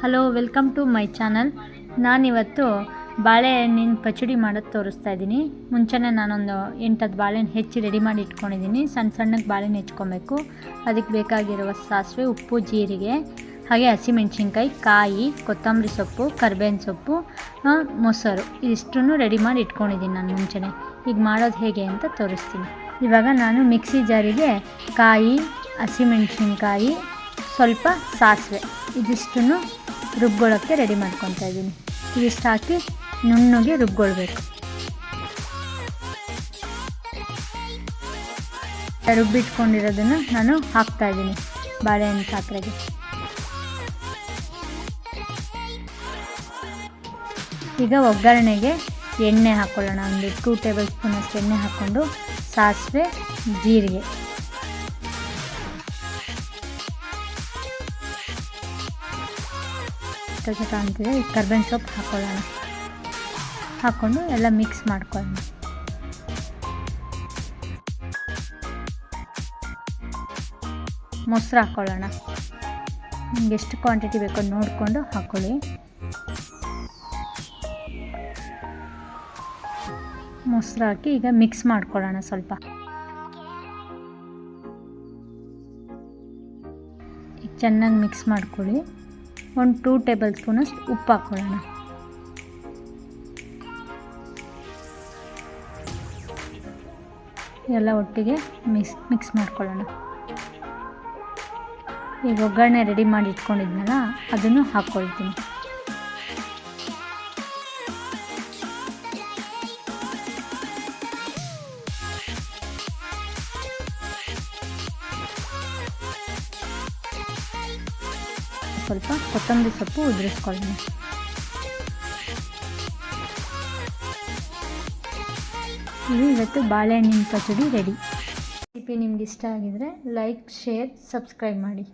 Hello welcome to my channel ನಾನಿವತ್ತು ಬಾಳೆಹಣ್ಣಿನ ಪಚಡಿ ಮಾಡೋದು ತೋರಿಸ್ತಾ ಇದ್ದೀನಿ. ಮುಂಚೆನೇ ನಾನೊಂದು ಎಂಟತ್ತು ಬಾಳೆಹಣ್ಣು ಹೆಚ್ಚಿ ರೆಡಿ ಮಾಡಿ ಇಟ್ಕೊಂಡಿದ್ದೀನಿ. ಸಣ್ಣ ಸಣ್ಣಗೆ ಬಾಳೆಹಣ್ಣು ಹೆಚ್ಕೊಬೇಕು. ಅದಕ್ಕೆ ಬೇಕಾಗಿರುವ ಸಾಸಿವೆ, ಉಪ್ಪು, ಜೀರಿಗೆ, ಹಾಗೆ ಹಸಿಮೆಣ್ಸಿನ್ಕಾಯಿ, ಕಾಯಿ, ಕೊತ್ತಂಬರಿ ಸೊಪ್ಪು, ಕರ್ಬೇವಿನ ಸೊಪ್ಪು ಮೊಸರು. ಇದಿಷ್ಟನ್ನು ರೆಡಿ ಮಾಡಿ ಇಟ್ಕೊಂಡಿದ್ದೀನಿ ನಾನು ಮುಂಚೆನೇ. ಈಗ ಮಾಡೋದು ಹೇಗೆ ಅಂತ ತೋರಿಸ್ತೀನಿ. ಇವಾಗ ನಾನು ಮಿಕ್ಸಿ ಜಾರಿಗೆ ಕಾಯಿ, ಹಸಿಮೆಣ್ಸಿನ್ಕಾಯಿ, ಸ್ವಲ್ಪ ಸಾಸಿವೆ. ಇದಿಷ್ಟನ್ನು ರುಬ್ಕೊಳ್ಳೋಕ್ಕೆ ರೆಡಿ ಮಾಡ್ಕೊತಾ ಇದ್ದೀನಿ. ಇದಿಷ್ಟು ಹಾಕಿ ನುಣ್ಣಗೆ ರುಬ್ಕೊಳ್ಬೇಕು. ರುಬ್ಬಿಟ್ಕೊಂಡಿರೋದನ್ನು ನಾನು ಹಾಕ್ತಾ ಇದ್ದೀನಿ ಬಾಳೆಹಣ್ಣು ಪಾತ್ರೆಗೆ. ಈಗ ಒಗ್ಗರಣೆಗೆ ಎಣ್ಣೆ ಹಾಕ್ಕೊಳ್ಳೋಣ ಒಂದು ಟೂ ಟೇಬಲ್ ಸ್ಪೂನಷ್ಟು ಎಣ್ಣೆ ಹಾಕ್ಕೊಂಡು ಸಾಸಿವೆ, ಜೀರಿಗೆ. ಚಟ ಅಂತಿದೆ ಈ ಕರ್ಬೇವಿನ ಸೊಪ್ಪು ಹಾಕ್ಕೊಳ್ಳೋಣ ಹಾಕ್ಕೊಂಡು ಎಲ್ಲ ಮಿಕ್ಸ್ ಮಾಡ್ಕೊಳ್ಳೋಣ. ಮೊಸರು ಹಾಕ್ಕೊಳ್ಳೋಣ ನಿಮ್ಗೆ ಎಷ್ಟು ಕ್ವಾಂಟಿಟಿ ಬೇಕೋ ನೋಡಿಕೊಂಡು ಹಾಕ್ಕೊಳ್ಳಿ ಮೊಸರು ಹಾಕಿ ಈಗ ಮಿಕ್ಸ್ ಮಾಡ್ಕೊಳ್ಳೋಣ ಸ್ವಲ್ಪ. ಚೆನ್ನಾಗಿ ಮಿಕ್ಸ್ ಮಾಡ್ಕೊಳ್ಳಿ. ಒಂದು ಟೂ ಟೇಬಲ್ ಸ್ಪೂನಷ್ಟು ಉಪ್ಪು ಹಾಕ್ಕೊಳ್ಳೋಣ ಎಲ್ಲ ಒಟ್ಟಿಗೆ ಮಿಕ್ಸ್ ಮಿಕ್ಸ್ ಮಾಡ್ಕೊಳ್ಳೋಣ. ಈಗ ಒಗ್ಗರಣೆ ರೆಡಿ ಮಾಡಿ ಇಟ್ಕೊಂಡಿದ್ನಲ್ಲ, ಅದನ್ನು ಹಾಕ್ಕೊಳ್ತೀನಿ. ಸ್ವಲ್ಪ ಕೊತ್ತಂಬರಿ ಸೊಪ್ಪು ಉದುರಿಸ್ಕೊಳ್ಳಿ. ಇದು ಇವತ್ತು ಬಾಳೆಹಣ್ಣಿನ ಪಚಡಿ ರೆಡಿ. ರೆಸಿಪಿ ನಿಮ್ಗೆ ಇಷ್ಟ ಆಗಿದರೆ ಲೈಕ್, ಶೇರ್, ಸಬ್ಸ್ಕ್ರೈಬ್ ಮಾಡಿ.